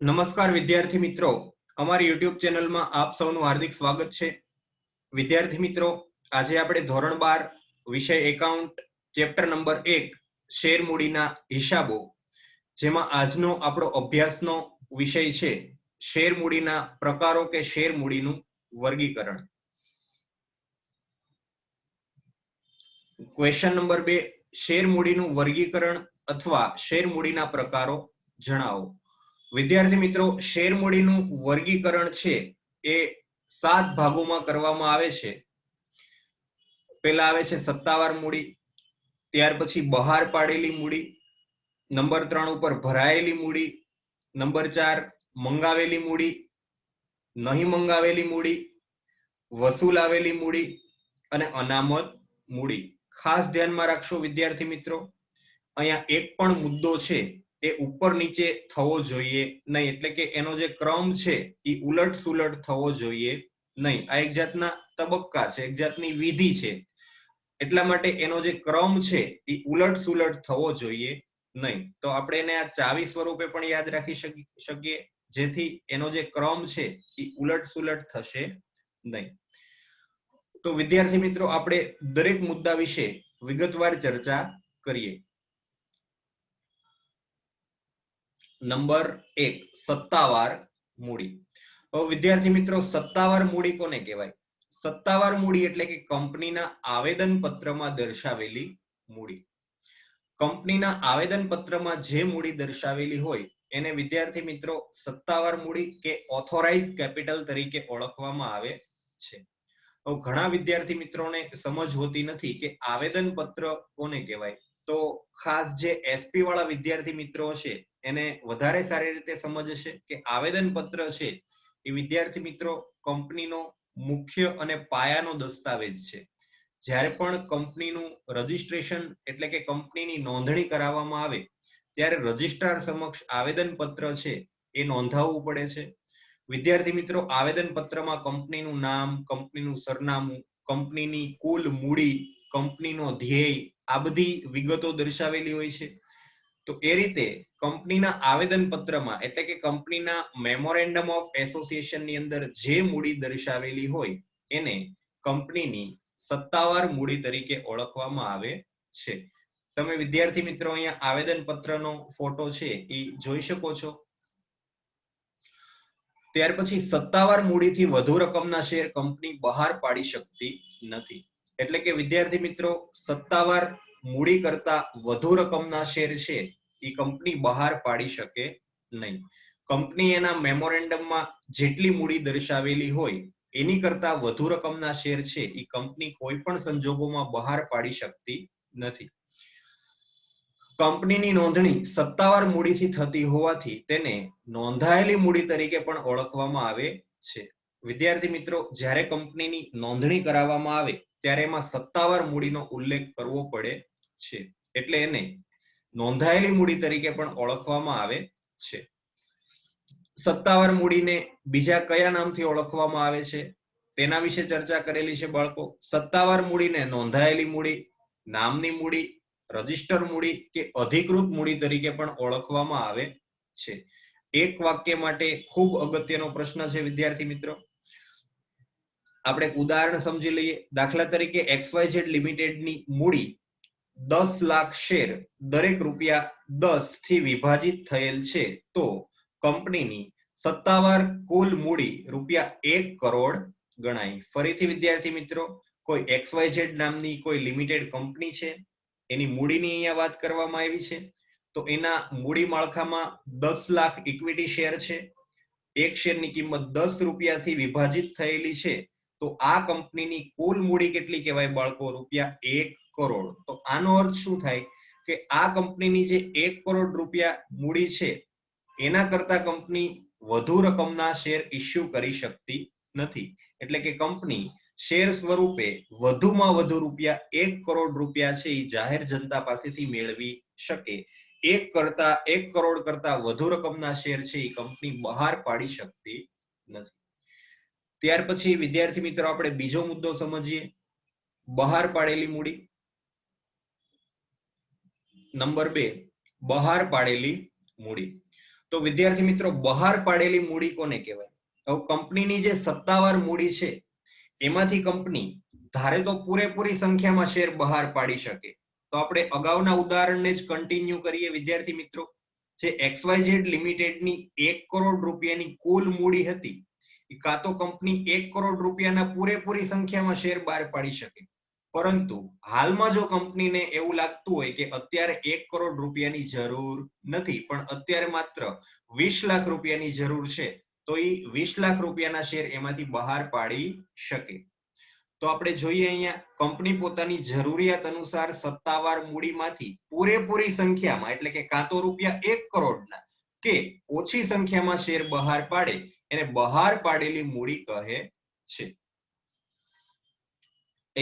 નમસ્કાર વિદ્યાર્થી મિત્રો. અમારી યુટ્યુબ ચેનલમાં આપ સૌનું હાર્દિક સ્વાગત છે. વિદ્યાર્થી મિત્રો, આજે આપણે ધોરણ બાર, વિષય એકાઉન્ટ, ચેપ્ટર નંબર એક, શેર મૂડીના હિસાબો, જેમાં આજનો આપણો અભ્યાસનો વિષય છે, શેર મૂડીના પ્રકારો કે શેર મૂડીનું વર્ગીકરણ. ક્વેશ્ચન નંબર બે, શેર મૂડીનું વર્ગીકરણ અથવા શેર મૂડીના પ્રકારો જણાવો. વિદ્યાર્થી મિત્રો, શેર મૂડીનું વર્ગીકરણ છે એ સાત ભાગોમાં કરવામાં આવે છે. પેલા આવે છે સત્તાવાર મૂડી, ત્યાર પછી બહાર પાડેલી મૂડી, નંબર ત્રણ ઉપર ભરાયેલી મૂડી, નંબર ચાર મંગાવેલી મૂડી, નહીં મંગાવેલી મૂડી વસૂલાવેલી મૂડી અને અનામત મૂડી. ખાસ ધ્યાનમાં રાખશો વિદ્યાર્થી મિત્રો, અહીંયા એક પણ મુદ્દો છે એ ઉપર નીચે થવો જોઈએ નહીં. એટલે કે એનો જે ક્રમ છે એ ઉલટ સુલટ થવો જોઈએ નહીં. આ એક જાતના તબક્કા છે, એક જાતની વિધિ છે. એટલા માટે એનો જે ક્રમ છે એ ઉલટ સુલટ થવો જોઈએ નહીં. તો આપણે એને આ ચાવી સ્વરૂપે પણ યાદ રાખી શકીએ, જેથી એનો જે ક્રમ છે એ ઉલટ સુલટ થશે નહીં. તો વિદ્યાર્થી મિત્રો, આપણે દરેક મુદ્દા વિશે વિગતવાર ચર્ચા કરીએ. નંબર એક, સત્તાવાર મૂડી. હવે વિદ્યાર્થી મિત્રો, સત્તાવાર મૂડી કોને કહેવાય? સત્તાવાર મૂડી એટલે કે કંપનીના આવેદન પત્રમાં દર્શાવેલી મૂડી. કંપનીના આવેદન પત્રમાં જે મૂડી દર્શાવેલી હોય, એને વિદ્યાર્થી મિત્રો સત્તાવાર મૂડી કે ઓથોરાઇઝ કેપિટલ તરીકે ઓળખવામાં આવે છે. ઘણા વિદ્યાર્થી મિત્રોને સમજ હોતી નથી કે આવેદન પત્ર કોને કહેવાય? તો ખાસ જે એસપી વાળા વિદ્યાર્થી મિત્રો છે એને વધારે સારી રીતે સમજશે કે આવેદન પત્ર છે એ વિદ્યાર્થી મિત્રો કંપનીનો મુખ્ય અને પાયાનો દસ્તાવેજ છે. જ્યારે પણ કંપનીનું રજીસ્ટ્રેશન એટલે કે કંપનીની નોંધણી કરાવવામાં આવે, ત્યારે રજિસ્ટ્રાર સમક્ષ આવેદન પત્ર છે એ નોંધાવવું પડે છે. વિદ્યાર્થી મિત્રો આવેદન પત્રમાં કંપનીનું નામ, કંપનીનું સરનામું, કંપનીની કુલ મૂડી, કંપનીનો ધ્યેય આ બધી વિગતો દર્શાવેલી હોય છે. તો એ રીતે કંપનીના આવેદન પત્રમાં એટલે કે કંપનીના મેમોરેન્ડમ ઓફ એસોસિએશનની અંદર જે મૂડી દર્શાવેલી હોય, એને કંપનીની સત્તાવાર મૂડી તરીકે ઓળખવામાં આવે છે. તમે વિદ્યાર્થી મિત્રો અહીંયા આવેદન પત્રનો ફોટો છે એ જોઈ શકો છો. ત્યાર પછી સત્તાવાર મૂડીથી વધુ રકમના શેર કંપની બહાર પાડી શકતી નથી. એટલે કે વિદ્યાર્થી મિત્રો, સત્તાવાર મૂડી કરતા વધુ રકમના શેર છે એ કંપની બહાર પાડી શકે નહીં. કંપની એના મેમોરેન્ડમમાં જેટલી મૂડી દર્શાવેલી હોય, એની કરતા વધુ રકમના શેર છે એ કંપની કોઈ પણ સંજોગોમાં બહાર પાડી શકતી નથી. કંપનીની નોંધણી સત્તાવાર મૂડીથી થતી હોવાથી તેને નોંધાયેલી મૂડી તરીકે પણ ઓળખવામાં આવે છે. વિદ્યાર્થી મિત્રો, જ્યારે કંપનીની નોંધણી કરાવવામાં આવે, ત્યારે એમાં સત્તાવાર મૂડીનો ઉલ્લેખ કરવો પડે છે. એટલે એને નોંધાયેલી મૂડી તરીકે પણ ઓળખવામાં આવે છે. સત્તાવાર મૂડીને બીજા કયા નામથી ઓળખવામાં આવે છે? તેના વિશે ચર્ચા કરેલી છે બાળકો. સત્તાવાર મૂડીને નોંધાયેલી મૂડી, નામની મૂડી, રજિસ્ટર મૂડી કે અધિકૃત મૂડી તરીકે પણ ઓળખવામાં આવે છે. એક વાક્ય માટે ખૂબ અગત્યનો પ્રશ્ન છે, વિદ્યાર્થી મિત્રો. આપણે ઉદાહરણ સમજી લઈએ. દાખલા તરીકે એક્સવાયઝેડ લિમિટેડની મૂડી દસ લાખ શેર દરેક રૂપિયા દસથી વિભાજિત થયેલ છે. તો કંપનીની સત્તાવાર કુલ મૂડી રૂપિયા એક કરોડ ગણાય. ફરીથી વિદ્યાર્થી મિત્રો, કોઈ એક્સવાયઝેડ નામની કોઈ લિમિટેડ કંપની છે? એની મૂડીની અહીંયા વાત કરવામાં આવી છે. તો એના મૂડી માળખામાં દસ લાખ ઇક્વિટી શેર છે. એક શેરની કિંમત દસ રૂપિયાથી વિભાજિત થયેલી છે. તો આ કંપનીની કુલ મૂડી કેટલી કહેવાય બાળકો? રૂપિયા એક કરોડ. તો આનો અર્થ શું થાય? કે આ કંપનીની જે એક કરોડ રૂપિયા મૂડી છે, એના કરતા કંપની વધુ રકમના શેર ઇસ્યુ કરી શકતી નથી. એટલે કે કંપની શેર સ્વરૂપે વધુમાં વધુ રૂપિયા એક કરોડ રૂપિયા છે એ જાહેર જનતા પાસેથી મેળવી શકે. એક કરતા, એક કરોડ કરતા વધુ રકમના શેર છે એ કંપની બહાર પાડી શકતી નથી. ત્યાર પછી વિદ્યાર્થી મિત્રો, આપણે બીજો મુદ્દો સમજીએ. બહાર પાડેલી મૂડી. નંબર બે, બહાર પાડેલી મૂડી. તો વિદ્યાર્થી મિત્રો, બહાર પાડેલી મૂડી કોને કહેવાય? હવે કંપનીની જે સત્તાવાર મૂડી છે, એમાંથી કંપની ધારે તો પૂરેપૂરી સંખ્યામાં શેર બહાર પાડી શકે. તો આપણે અગાઉના ઉદાહરણને જ કન્ટિન્યુ કરીએ વિદ્યાર્થી મિત્રો. જે એક્સવાયઝેડ લિમિટેડની એક કરોડ રૂપિયાની કુલ મૂડી હતી કાં તો કંપની એક કરોડ રૂપિયાના પૂરેપૂરી સંખ્યામાં શેર બહાર પાડી શકે. પરંતુ હાલમાં જો કંપનીને એવું લાગતું હોય કે અત્યારે એક કરોડ રૂપિયાની જરૂર નથી, પણ અત્યારે માત્ર વીસ લાખ રૂપિયાની જરૂર છે, તો એ વીસ લાખ રૂપિયાના શેર એમાંથી બહાર પાડી શકે. તો આપણે જોઈએ અહીંયા, કંપની પોતાની જરૂરિયાત અનુસાર સત્તાવાર મૂડીમાંથી પૂરેપૂરી સંખ્યામાં, એટલે કે કાં તો રૂપિયા એક કરોડના, કે ઓછી સંખ્યામાં શેર બહાર પાડે, એને બહાર પાડેલી મૂડી કહે છે.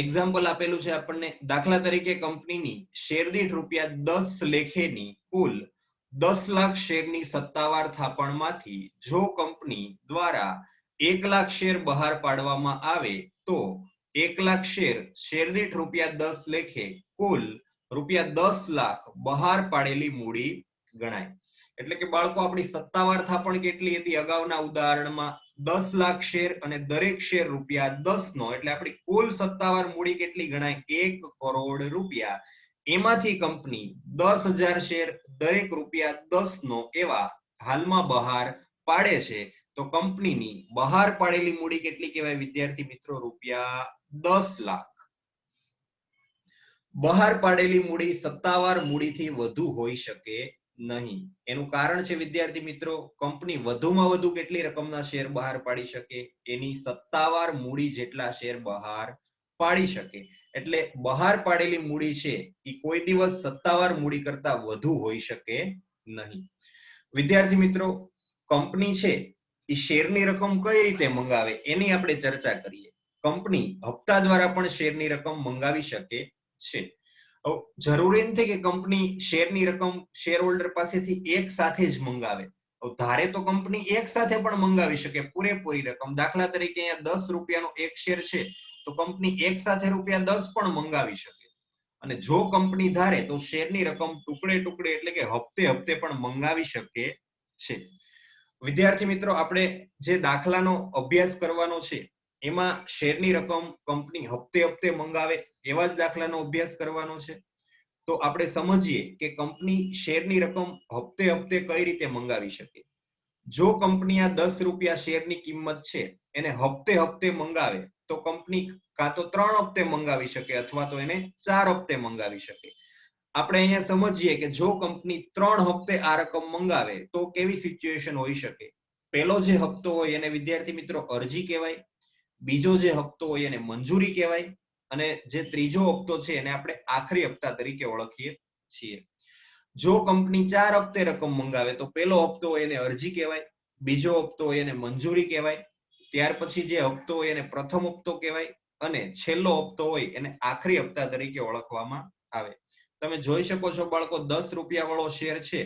એક્ઝામ્પલ આપેલું છે આપણને. દાખલા તરીકે કંપનીની શેર રૂપિયા દસ લેખેની કુલ દસ લાખ શેરની સત્તાવાર થાપણમાંથી જો કંપની દ્વારા એક લાખ શેર બહાર પાડવામાં આવે, તો એક લાખ શેર શેર દીઠ રૂપિયા દસ લેખે કુલ રૂપિયા દસ લાખ બહાર પાડેલી મૂડી ગણાય. એટલે કે બાળકો, આપણી સત્તાવાર થાપણ કેટલી હતી? અગાઉના ઉદાહરણમાં દસ લાખ શેર અને દરેક શેર રૂપિયા દસ નો, એટલે આપણી કુલ સત્તાવાર મૂડી કેટલી ગણાય? એક કરોડ રૂપિયા. એમાંથી કંપની દસ હજાર શેર દરેક રૂપિયા દસ નો એવા હાલમાં બહાર પાડે છે. તો કંપનીની બહાર પાડેલી મૂડી કેટલી કહેવાય વિદ્યાર્થી મિત્રો? રૂપિયા દસ લાખ. બહાર પાડેલી મૂડી સત્તાવાર મૂડીથી વધુ હોઈ શકે નહીં. એનું કારણ છે, વિદ્યાર્થી મિત્રો, કંપની વધુમાં વધુ કેટલી રકમના શેર બહાર પાડી શકે? એની સત્તાવાર મૂડી જેટલા શેર બહાર પાડી શકે. એટલે બહાર પાડેલી મૂડી છે, એ કોઈ દિવસ સત્તાવાર મૂડી કરતા વધુ હોઈ શકે નહીં. વિદ્યાર્થી મિત્રો, કંપની છે, એ શેરની રકમ કઈ રીતે મંગાવે? એની આપણે ચર્ચા કરીએ. કંપની હપ્તા દ્વારા પણ શેરની રકમ મંગાવી શકે છે. જરૂરી નથી કે કંપની શેરની રકમ શેર હોલ્ડર પાસેથી એક સાથે જ મંગાવે. ધારે તો કંપની એક સાથે પણ મંગાવી શકે પૂરેપૂરી રકમ. દાખલા તરીકે અહીંયા દસ રૂપિયાનો એક શેર છે, તો કંપની એક સાથે રૂપિયા દસ પણ મંગાવી શકે. અને જો કંપની ધારે તો શેરની રકમ ટુકડે ટુકડે એટલે કે હપ્તે હપ્તે પણ મંગાવી શકે છે. વિદ્યાર્થી મિત્રો, આપણે જે દાખલાનો અભ્યાસ કરવાનો છે એમાં શેરની રકમ કંપની હપ્તે હપ્તે મંગાવે એવા જ દાખલાનો અભ્યાસ કરવાનો છે. તો આપણે સમજીએ કે કંપની શેરની રકમ હપ્તે હપ્તે કઈ રીતે મંગાવી શકે. જો કંપની આ દસ રૂપિયા શેરની કિંમત છે, એને હપ્તે હપ્તે મંગાવે, તો કંપની કાં તો ત્રણ હપ્તે મંગાવી શકે અથવા તો એને ચાર હપ્તે મંગાવી શકે. આપણે અહીંયા સમજીએ કે જો કંપની ત્રણ હપ્તે આ રકમ મંગાવે, તો કેવી સિચ્યુએશન હોઈ શકે? પહેલો જે હપ્તો હોય એને વિદ્યાર્થી મિત્રો અરજી કહેવાય બીજો જે હપ્તો હોય એને મંજૂરી કહેવાય અને જે ત્રીજો હપ્તો છે એને આપણે આખરી હપ્તા તરીકે ઓળખીએ છીએ. જો કંપની ચાર હપ્તે રકમ મંગાવે તો પહેલો હપ્તો હોય એને અરજી કહેવાય, બીજો હપ્તો હોય એને મંજૂરી કહેવાય, ત્યાર પછી જે હપ્તો હોય એને પ્રથમ હપ્તો કહેવાય અને છેલ્લો હપ્તો હોય એને આખરી હપ્તા તરીકે ઓળખવામાં આવે. તમે જોઈ શકો છો બાળકો, દસ રૂપિયા વાળો શેર છે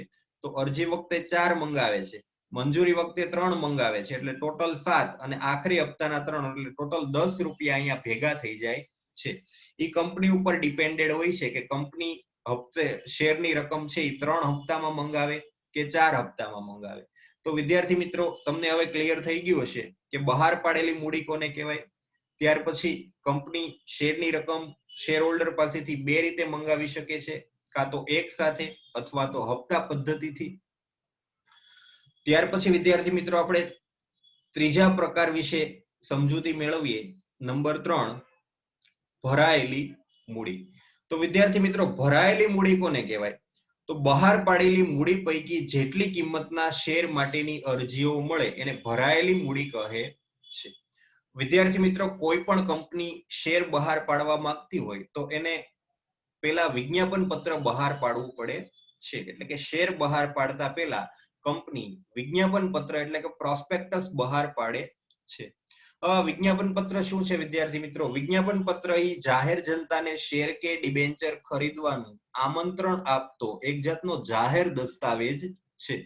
તો અરજી વખતે ચાર મંગાવે છે. મંજૂરી વખતે ત્રણ મંગાવે છે, એટલે ટોટલ સાત અને આખરી હપ્તાના ત્રણ, એટલે ટોટલ દસ રૂપિયા અહીંયા ભેગા થઈ જાય છે. એ કંપની ઉપર ડિપેન્ડેડ હોય છે કે કંપની હપ્તે, શેરની રકમ છે એ ત્રણ હપ્તામાં મંગાવે કે ચાર હપ્તામાં મંગાવે. તો વિદ્યાર્થી મિત્રો, તમને હવે ક્લિયર થઈ ગયું હશે કે બહાર પાડેલી મૂડી કોને કહેવાય? ત્યાર પછી કંપની શેરની રકમ શેર હોલ્ડર પાસેથી બે રીતે મંગાવી શકે છે, કાં તો એક સાથે અથવા તો હપ્તા પદ્ધતિથી. ત્યાર પછી, વિદ્યાર્થી મિત્રો, આપણે ત્રીજા પ્રકાર વિશે સમજૂતી મેળવીએ. નંબર ત્રણ, ભરાયેલી મૂડી. તો વિદ્યાર્થી મિત્રો, ભરાયેલી મૂડી કોને કહેવાય? તો બહાર પાડેલી મૂડી પૈકી જેટલી કિંમતના શેર માટેની અરજીઓ મળે, એને ભરાયેલી મૂડી કહે છે. વિદ્યાર્થી મિત્રો, કોઈ પણ કંપની શેર બહાર પાડવા માંગતી હોય, તો એને પેલા વિજ્ઞાપન પત્ર બહાર પાડવું પડે છે. એટલે કે શેર બહાર પાડતા પહેલા કંપની વિજ્ઞાપન પત્ર એટલે કે પ્રોસ્પેક્ટસ બહાર પાડે છે. વિજ્ઞાપન પત્ર શું છે વિદ્યાર્થી મિત્રો? વિજ્ઞાપન પત્ર એ જાહેર જનતાને શેર કે ડિબેન્ચર ખરીદવાનું આમંત્રણ આપતો એક જાતનો જાહેર દસ્તાવેજ છે.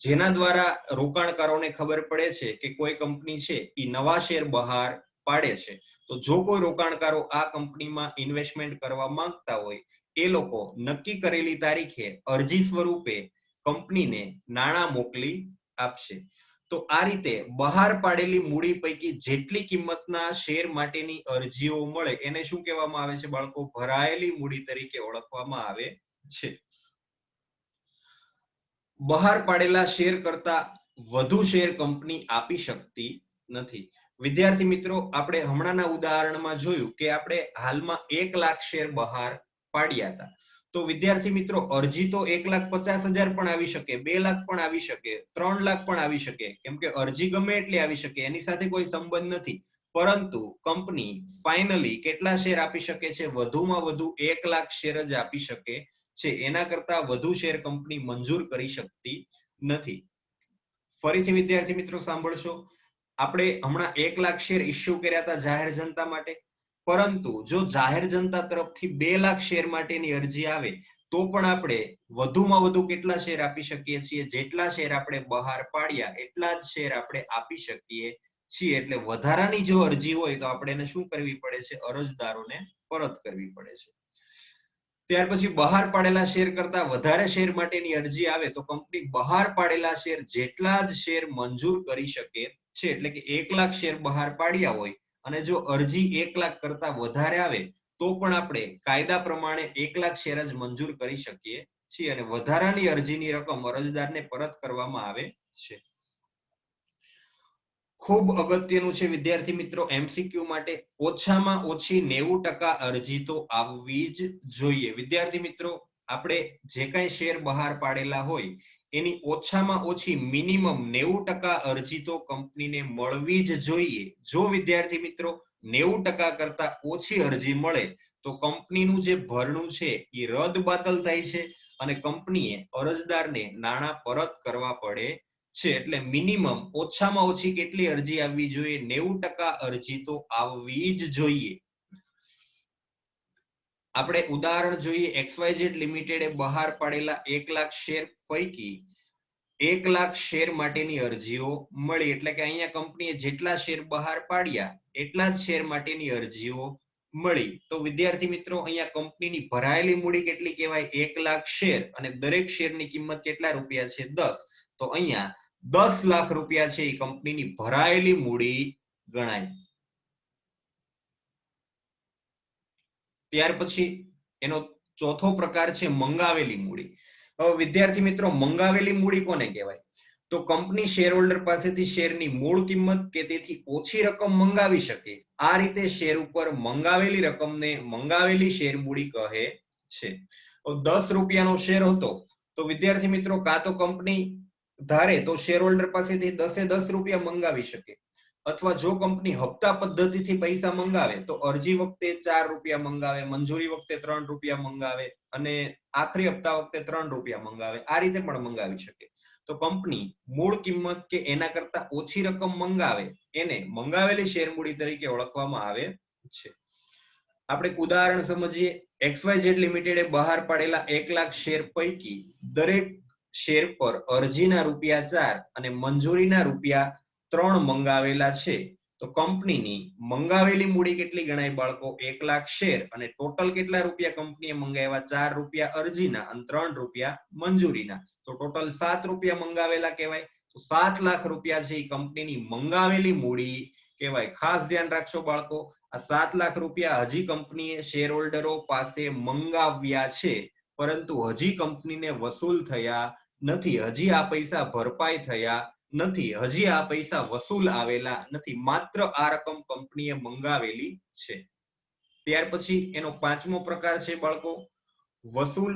જેના દ્વારા રોકાણકારોને ખબર પડે છે કે કોઈ કંપની છે એ નવા શેર બહાર પાડે છે. તો જો કોઈ રોકાણકારો આ કંપનીમાં ઇન્વેસ્ટમેન્ટ કરવા માંગતા હોય, એ લોકો નક્કી કરેલી તારીખે અરજી સ્વરૂપે કંપનીને નાણાં મોકલી આપશે. તો આ રીતે બહાર પાડેલી મૂડી પૈકી જેટલી કિંમતના શેર માટેની અરજીઓ મળે, એને શું કહેવામાં આવે છે બાળકો? ભરાયેલી મૂડી તરીકે ઓળખવામાં આવે છે. બહાર પાડેલા શેર કરતા વધુ શેર કંપની આપી શકતી નથી. વિદ્યાર્થી મિત્રો, આપણે હમણાંના ઉદાહરણમાં જોયું કે આપણે હાલમાં એક લાખ શેર બહાર પાડ્યા હતા. તો વિદ્યાર્થી મિત્રો, અરજી તો એક લાખ પચાસ હજાર પણ આવી શકે, બે લાખ પણ આવી શકે, ત્રણ લાખ પણ આવી શકે. કેમ કે અરજી ગમે એટલી આવી શકે, એની સાથે કોઈ સંબંધ નથી. પરંતુ કંપની ફાઇનલી કેટલા શેર આપી શકે છે? વધુમાં વધુ એક લાખ શેર જ આપી શકે છે. એના કરતા વધુ શેર કંપની મંજૂર કરી શકતી નથી. ફરીથી વિદ્યાર્થી મિત્રો સાંભળશો. આપણે હમણાં એક લાખ શેર ઇસ્યુ કર્યા હતા જાહેર જનતા માટે. પરંતુ જો જાહેર જનતા તરફથી બે લાખ શેર માટેની અરજી આવે, તો પણ આપણે વધુમાં વધુ કેટલા શેર આપી શકીએ છીએ? જેટલા શેર આપણે બહાર પાડ્યા, એટલા જ શેર આપણે આપી શકીએ છીએ. એટલે વધારાની જો અરજી હોય, તો આપણે એને શું કરવી પડે છે? અરજદારોને પરત કરવી પડે છે. ત્યાર પછી બહાર પાડેલા શેર કરતા વધારે શેર માટેની અરજી આવે, તો કંપની બહાર પાડેલા શેર જેટલા જ શેર મંજૂર કરી શકે છે. એટલે કે એક લાખ શેર બહાર પાડ્યા હોય અને જો અરજી એક લાખ કરતા વધારે આવે, તો પણ આપણે કાયદા પ્રમાણે એક લાખ શેર જ મંજૂર કરી શકીએ છીએ અને વધારાની અરજીની રકમ અરજદારને પરત કરવામાં આવે છે. ખૂબ અગત્યનું છે, વિદ્યાર્થી મિત્રો એમસીક્યુ માટે ઓછામાં ઓછી નેવું ટકા અરજી તો આવવી જ જોઈએ. વિદ્યાર્થી મિત્રો, આપણે જે કઈ શેર બહાર પાડેલા હોય એની ઓછામાં ઓછી મિનિમમ નેવું ટકા અરજી તો કંપનીને મળવી જ જોઈએ. જો વિદ્યાર્થી મિત્રો નેવું ટકા કરતા ઓછી અરજી મળે, તો કંપનીનું જે ભરણું છે એ રદ બાતલ થાય છે અને કંપનીએ અરજદારને નાણાં પરત કરવા પડે છે. એટલે મિનિમમ ઓછામાં ઓછી કેટલી અરજી આવવી જોઈએ? નેવું ટકા અરજી તો આવવી જ જોઈએ. આપણે ઉદાહરણ જોઈએ એક્સવાયઝેડ લિમિટેડે બહાર પાડેલા એક લાખ શેર પૈકી એક લાખ શેર માટેની અરજીઓ મળી. એટલે કે અહીંયા કંપનીએ જેટલા શેર બહાર પાડ્યા, એટલા જ શેર માટેની અરજીઓ મળી. તો વિદ્યાર્થી મિત્રો, અહીંયા કંપનીની ભરાયેલી મૂડી કેટલી કહેવાય? એક લાખ શેર અને દરેક શેરની કિંમત કેટલા રૂપિયા છે? દસ. તો અહીંયા દસ લાખ રૂપિયા છે એ કંપનીની ભરાયેલી મૂડી ગણાય. ત્યાર પછી એનો ચોથો પ્રકાર છે મંગાવેલી મૂડી. હવે વિદ્યાર્થી મિત્રો, મંગાવેલી મૂડી કોને કહેવાય? તો કંપની શેર હોલ્ડર પાસેથી શેરની મૂળ કિંમત કે તેથી ઓછી રકમ મંગાવી શકે, આ રીતે શેર ઉપર મંગાવેલી રકમને મંગાવેલી શેર મૂડી કહે છે. દસ રૂપિયાનો શેર હતો. તો વિદ્યાર્થી મિત્રો, કાં તો કંપની ધારે તો શેર હોલ્ડર પાસેથી દસે દસ રૂપિયા મંગાવી શકે. અથવા જો કંપની હપ્તા પદ્ધતિથી પૈસા મંગાવે, તો અરજી વખતે ચાર રૂપિયા મંગાવે, મંજૂરી વખતે ત્રણ રૂપિયા મંગાવે અને આખરી હપ્તા વખતે ત્રણ રૂપિયા મંગાવે. આ રીતે પણ મંગાવી શકે. તો કંપની મૂળ કિંમત કે એના કરતા ઓછી રકમ મંગાવે, એને મંગાવેલી શેર મૂડી તરીકે ઓળખવામાં આવે છે. આપણે ઉદાહરણ સમજીએ. એક્સવાય લિમિટેડે બહાર પાડેલા એક લાખ શેર પૈકી દરેક શેર પર અરજીના રૂપિયા ચાર અને મંજૂરીના રૂપિયા ત્રણ મંગાવેલા છે. તો કંપનીની મંગાવેલી મૂડી કેટલી ગણાય બાળકો? એક લાખ શેર. અને ટોટલ કેટલા રૂપિયા કંપનીએ મંગાવ્યા? ચાર રૂપિયા અરજીના અને ત્રણ રૂપિયા મંજૂરીના. તો ટોટલ સાત રૂપિયા મંગાવેલા કહેવાય. તો સાત લાખ રૂપિયા છે એ કંપનીની મંગાવેલી મૂડી કહેવાય. ખાસ ધ્યાન રાખશો બાળકો, આ સાત લાખ રૂપિયા હજી કંપનીએ શેર હોલ્ડરો પાસે મંગાવ્યા છે. પરંતુ હજી કંપનીને વસૂલ થયા નથી. હજી આ પૈસા ભરપાઈ થયા નથી. હજી આ પૈસા વસૂલ આવેલા નથી. માત્ર આ રકમ કંપનીએ મંગાવેલી છે. ત્યાર પછી એનો પાંચમો પ્રકાર છે બાળકો, વસૂલ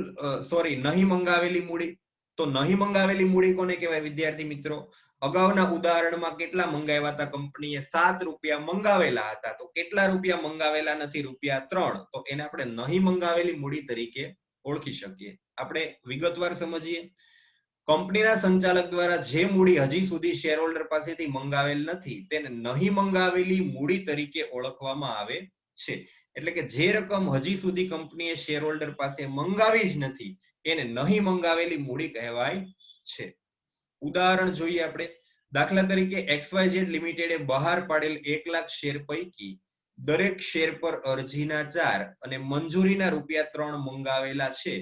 સોરી નહીં મંગાવેલી મૂડી. તો નહીં મંગાવેલી મૂડી કોને કહેવાય વિદ્યાર્થી મિત્રો? અગાઉના ઉદાહરણમાં કેટલા મંગાવ્યા હતા કંપનીએ? સાત રૂપિયા મંગાવેલા હતા. તો કેટલા રૂપિયા મંગાવેલા નથી? રૂપિયા ત્રણ. તો એને આપણે નહીં મંગાવેલી મૂડી તરીકે ઓળખી શકીએ. આપણે વિગતવાર સમજીએ. કંપનીના સંચાલક દ્વારા જે મૂડી હજી સુધી શેર હોલ્ડર પાસેથી મંગાવેલ નથી, તેને નહીં મંગાવેલી મૂડી તરીકે ઓળખવામાં આવે છે. એટલે કે જે રકમ હજી સુધી કંપનીએ શેર હોલ્ડર પાસે મંગાવી જ નથી એને નહીં મંગાવેલી મૂડી કહેવાય છે. ઉદાહરણ જોઈએ આપણે. દાખલા તરીકે એક્સવાયઝેડ લિમિટેડે બહાર પાડેલ એક લાખ શેર પૈકી દરેક શેર પર અરજીના ચાર અને મંજૂરીના રૂપિયા ત્રણ મંગાવેલા છે.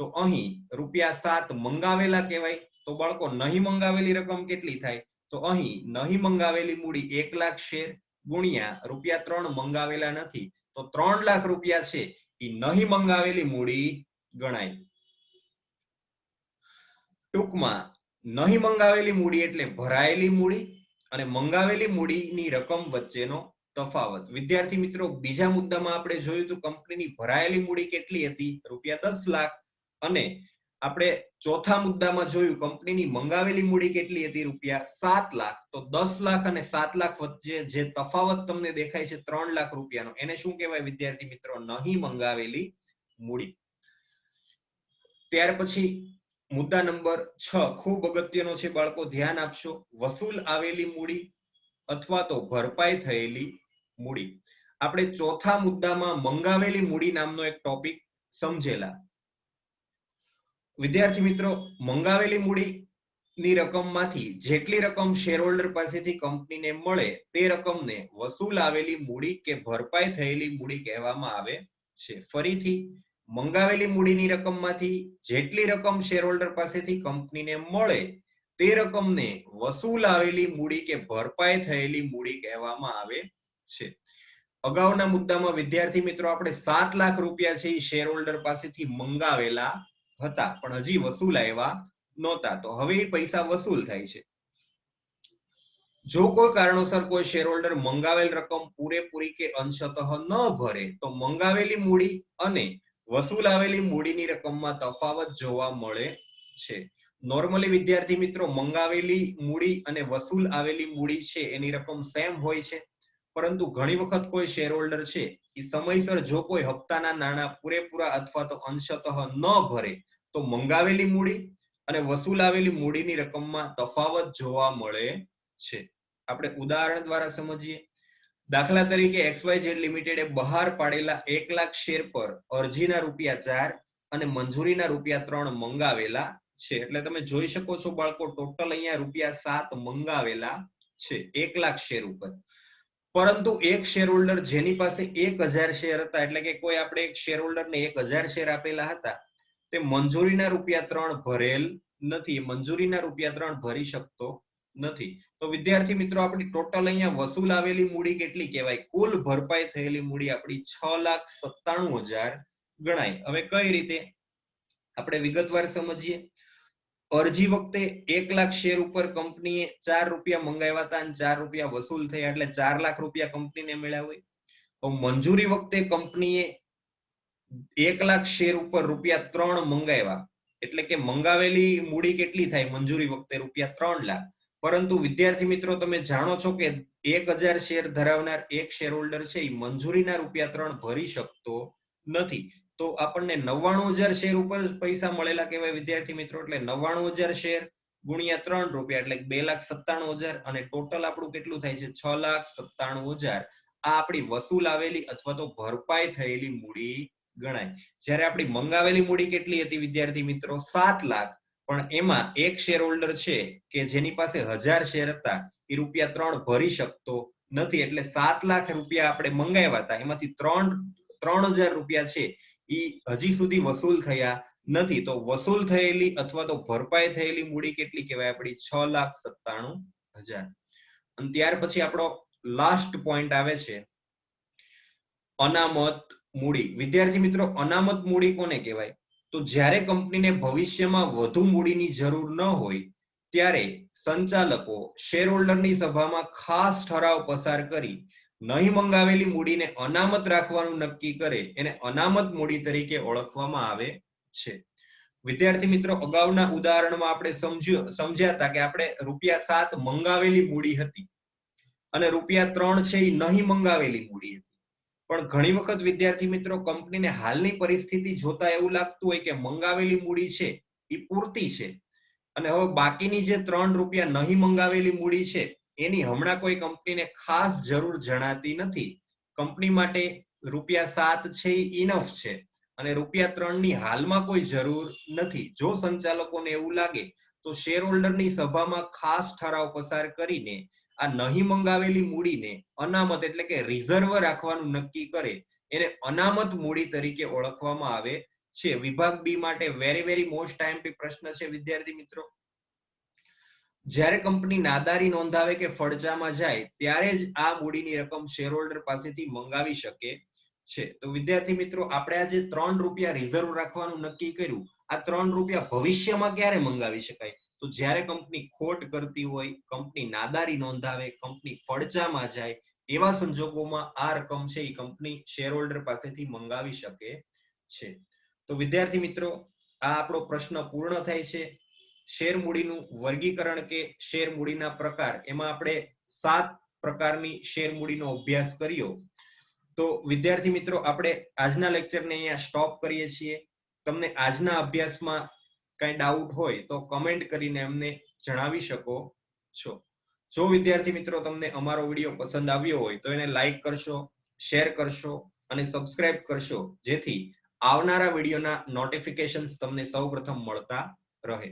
તો અહીં રૂપિયા સાત મંગાવેલા કહેવાય, તો બાળકો નહીં મંગાવેલી રકમ કેટલી થાય? તો અહીં નહીં મંગાવેલી મૂડી એક લાખ શેર ગુણ્યા રૂપિયા ત્રણ મંગાવેલા નથી. તો ત્રણ લાખ રૂપિયા છે એ નહીં મંગાવેલી મૂડી ગણાય. ટૂંકમાં નહીં મંગાવેલી મૂડી એટલે ભરાયેલી મૂડી અને મંગાવેલી મૂડીની રકમ વચ્ચેનો તફાવત. વિદ્યાર્થી મિત્રો, બીજા મુદ્દામાં આપણે જોયું તો કંપનીની ભરાયેલી મૂડી કેટલી હતી? રૂપિયા દસ લાખ અને આપણે ચોથા મુદ્દામાં જોયું, કંપનીની મંગાવેલી મૂડી કેટલી હતી રૂપિયા સાત લાખ. તો દસ લાખ અને સાત લાખ વચ્ચે જે તફાવત તમને દેખાય છે ત્રણ લાખ રૂપિયાનો. એને શું કહેવાય વિદ્યાર્થી મિત્રો? નહીં મંગાવેલી મૂડી. ત્યાર પછી મુદ્દા નંબર છ. ખૂબ અગત્યનો છે બાળકો, ધ્યાન આપશો. વસૂલ આવેલી મૂડી અથવા તો ભરપાઈ થયેલી મૂડી. આપણે ચોથા મુદ્દામાં મંગાવેલી મૂડી નામનો એક ટોપિક સમજેલા. વિદ્યાર્થી મિત્રો, મંગાવેલી મૂડી ની રકમમાંથી જેટલી રકમ શેરહોલ્ડર પાસેથી કંપનીને મળે તે રકમને વસૂલ આવેલી મૂડી કે ભરપાઈ થયેલી મૂડી કહેવામાં આવે છે. ફરીથી, મંગાવેલી મૂડીની રકમમાંથી જેટલી રકમ શેરહોલ્ડર પાસેથી કંપનીને મળે તે રકમને વસૂલ આવેલી મૂડી કે ભરપાઈ થયેલી મૂડી કહેવામાં આવે છે. અગાઉના મુદ્દામાં વિદ્યાર્થી મિત્રો, આપણે સાત લાખ રૂપિયા છે શેર હોલ્ડર પાસેથી મંગાવેલા હતા, પણ હજી વસૂલ આવ્યા નહોતા. તો હવે એ પૈસા વસૂલ થાય છે. જો કોઈ કારણોસર કોઈ શેર મંગાવેલ રકમ પૂરેપૂરી કે અંશતઃ ન ભરે, તો મંગાવેલી મૂડી અને વસૂલ આવેલી મૂડીની રકમમાં તફાવત જોવા મળે છે. નોર્મલી વિદ્યાર્થી મિત્રો મંગાવેલી મૂડી અને વસૂલ આવેલી મૂડી છે, એની રકમ સેમ હોય છે. પરંતુ ઘણી વખત કોઈ શેર હોલ્ડર છે સમયસર જો કોઈ હપ્તાના નાણાં પૂરેપૂરા અથવા તો અંશતઃ ન ભરે, તો મંગાવેલી મૂડી અને વસૂલાવેલી મૂડીની રકમમાં તફાવત જોવા મળે છે. આપણે ઉદાહરણ દ્વારા સમજીએ. દાખલા તરીકે એક્સવાયઝેડ લિમિટેડે બહાર પાડેલા એક લાખ શેર પર અરજીના રૂપિયા ચાર અને મંજૂરીના રૂપિયા ત્રણ મંગાવેલા છે. એટલે તમે જોઈ શકો છો બાળકો, ટોટલ અહીંયા રૂપિયા સાત મંગાવેલા છે, એક લાખ શેર ઉપર. પરંતુ એક શેર હોલ્ડર જેની પાસે એક હજાર શેર હતા, એટલે કે કોઈ આપણે એક શેર હોલ્ડરને એક હજાર શેર આપેલા હતા, તે મંજૂરીના રૂપિયા ત્રણ ભરેલ નથી. મંજૂરીના રૂપિયા ત્રણ ભરી શકતો નથી. તો વિદ્યાર્થી મિત્રો, આપણી ટોટલ અહીંયા વસૂલ આવેલી મૂડી કેટલી કહેવાય? કુલ ભરપાઈ થયેલી મૂડી આપણી છ લાખ સત્તાણું હજાર ગણાય. હવે કઈ રીતે? આપણે વિગતવાર સમજીએ. અરજી વખતે એક લાખ શેર ઉપર કંપનીએ ચાર રૂપિયા મંગાવ્યા હતા અને ચાર રૂપિયા વસૂલ થયા. એટલે ચાર લાખ રૂપિયા કંપનીને મળ્યા હોય. તો મંજૂરી વખતે કંપનીએ એક લાખ શેર ઉપર રૂપિયા ત્રણ મંગાવ્યા. એટલે કે મંગાવેલી મૂડી કેટલી થાય? મંજૂરી વખતે રૂપિયા ત્રણ લાખ. પરંતુ વિદ્યાર્થી મિત્રો, તમે જાણો છો કે એક હજાર શેર ધરાવનાર એક શેર હોલ્ડર છે એ મંજૂરીના રૂપિયા ત્રણ ભરી શકતો નથી. તો આપણને નવ્વાણું હજાર શેર ઉપર પૈસા મળેલા કહેવાય વિદ્યાર્થી મિત્રો. એટલે નવ્વાણું હજાર શેર ગુણ્યા ત્રણ રૂપિયા એટલે બે લાખ સત્તાણું હજાર અને ટોટલ આપણું કેટલું થાય છે? છ લાખ સત્તાણું હજાર. આ આપણી વસૂલ આવેલી અથવા તો ભરપાઈ થયેલી મૂડી ગણાય. જ્યારે આપણી મંગાવેલી મૂડી કેટલી હતી વિદ્યાર્થી મિત્રો? સાત લાખ. પણ એમાં એક શેર હોલ્ડર છે કે જેની પાસે હજાર શેર હતા, એ રૂપિયા ત્રણ ભરી શકતો નથી. એટલે સાત લાખ રૂપિયા આપણે મંગાવ્યા હતા. એમાંથી ત્રણ ત્રણ હજાર રૂપિયા છે. હજી સુધી વસૂલ થયા નથી. તો વસૂલ થયેલી અથવા તો ભરપાઈ થયેલી મૂડી કેટલી કહેવાય? આપણી છ લાખ સત્તાણું હજાર. અને ત્યાર પછી આપણો લાસ્ટ પોઈન્ટ આવે છે. અનામત મૂડી. વિદ્યાર્થી મિત્રો, અનામત મૂડી કોને કહેવાય? તો જ્યારે કંપનીને ભવિષ્યમાં વધુ મૂડીની જરૂર ન હોય, ત્યારે સંચાલકો શેર હોલ્ડરની સભામાં ખાસ ઠરાવ પસાર કરી નહીં મંગાવેલી મૂડીને અનામત રાખવાનું નક્કી કરે એને અનામત મૂડી તરીકે ઓળખવામાં આવે છે. વિદ્યાર્થી મિત્રો, અગાઉના ઉદાહરણમાં આપણે સમજ્યો હતા કે આપણે રૂપિયા સાત મંગાવેલી મૂડી હતી અને રૂપિયા ત્રણ છે એ નહીં મંગાવેલી મૂડી હતી. પણ ઘણી વખત વિદ્યાર્થી મિત્રો, કંપનીને હાલની પરિસ્થિતિ જોતા એવું લાગતું હોય કે મંગાવેલી મૂડી છે એ પૂરતી છે. અને હવે બાકીની જે ત્રણ રૂપિયા નહીં મંગાવેલી મૂડી છે એની હમણાં કોઈ કંપનીને ખાસ જરૂર જણાતી નથી. કંપની માટે રૂપિયા સાત છે ઇનફ છે. અને રૂપિયા ત્રણની હાલમાં કોઈ જરૂર નથી. જો સંચાલકોને એવું લાગે, તો શેર હોલ્ડરની સભામાં ખાસ ઠરાવ પસાર કરીને, આ નહીં મંગાવેલી મૂડીને અનામત એટલે કે રિઝર્વ રાખવાનું નક્કી કરે, એને અનામત મૂડી તરીકે ઓળખવામાં આવે છે. વિભાગ બી માટે વેરી વેરી મોસ્ટ ટાઈમ પ્રશ્ન છે, વિદ્યાર્થી મિત્રો. જ્યારે કંપની નાદારી નોંધાવે કે ફડચામાં જાય, ત્યારે જ આ મૂડીની રકમ શેર હોલ્ડર પાસેથી મંગાવી શકે છે. તો વિદ્યાર્થી મિત્રો, આપણે આજે ત્રણ રૂપિયા રિઝર્વ રાખવાનું નક્કી કર્યું. આ ત્રણ રૂપિયા ભવિષ્યમાં ક્યારે મંગાવી શકાય? તો જ્યારે કંપની ખોટ કરતી હોય, કંપની નાદારી નોંધાવે, કંપની ફડચામાં જાય, એવા સંજોગોમાં આ રકમ છે એ કંપની શેર હોલ્ડર પાસેથી મંગાવી શકે છે. તો વિદ્યાર્થી મિત્રો, આ આપણો પ્રશ્ન પૂર્ણ થાય છે. શેર મૂડીનું વર્ગીકરણ કે શેર મૂડીના પ્રકાર, એમાં આપણે સાત પ્રકારની શેર મૂડીનો અભ્યાસ કર્યો. તો વિદ્યાર્થી મિત્રો, આપણે આજના લેક્ચરને અહીંયા સ્ટોપ કરીએ છીએ. તમને આજના અભ્યાસમાં કઈ ડાઉટ હોય તો કમેન્ટ કરીને અમને જણાવી શકો છો. જો વિદ્યાર્થી મિત્રો તમને અમારો વીડિયો પસંદ આવ્યો હોય તો એને લાઈક કરશો, શેર કરશો અને સબસ્ક્રાઇબ કરશો, જેથી આવનારા વિડીયોના નોટિફિકેશન તમને સૌપ્રથમ મળતા રહે.